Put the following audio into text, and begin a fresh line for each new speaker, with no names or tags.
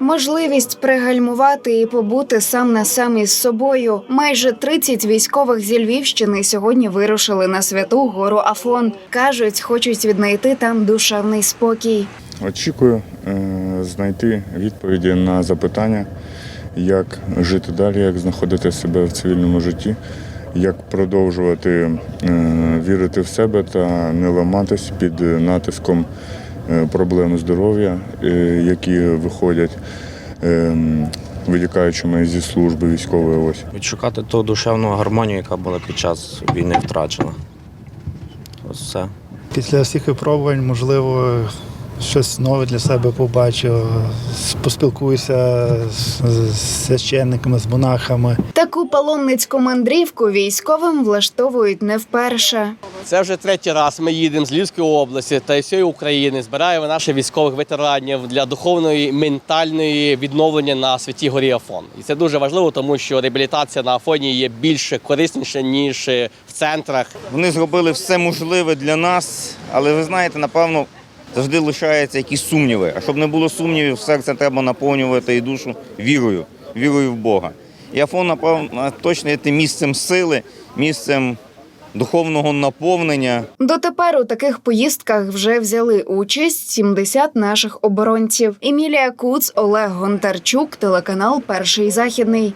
Можливість пригальмувати і побути сам на сам із собою. Майже 30 військових зі Львівщини сьогодні вирушили на святу гору Афон. кажуть, хочуть віднайти там душевний спокій.
Очікую е, знайти відповіді на запитання, як жити далі, як знаходити себе в цивільному житті, як продовжувати е, вірити в себе та не ламатись під натиском е, проблем здоров'я, е, які виходять, е, витікаючими зі служби військової. Ось.
Відшукати ту душевну гармонію, яка була під час війни втрачена. Ось все.
Після всіх випробувань, можливо, щось нове для себе побачу, поспілкуюся з, з священниками, з монахами.
Таку паломницьку мандрівку військовим влаштовують не вперше.
Це вже третій раз ми їдемо з Львівської області та й всієї України. Збираємо наших військових ветеранів для духовної ментальної відновлення на святій горі Афон. І це дуже важливо, тому що реабілітація на Афоні є більш корисніша ніж в центрах.
Вони зробили все можливе для нас, але ви знаєте, напевно, завжди лишаються якісь сумніви. А щоб не було сумнівів, серце треба наповнювати і душу вірою, вірою в Бога. І Афон, напевно, точно є тим місцем сили, місцем духовного наповнення.
Дотепер у таких поїздках вже взяли участь 70 наших оборонців. Емілія Куц, Олег Гонтарчук, телеканал Перший західний.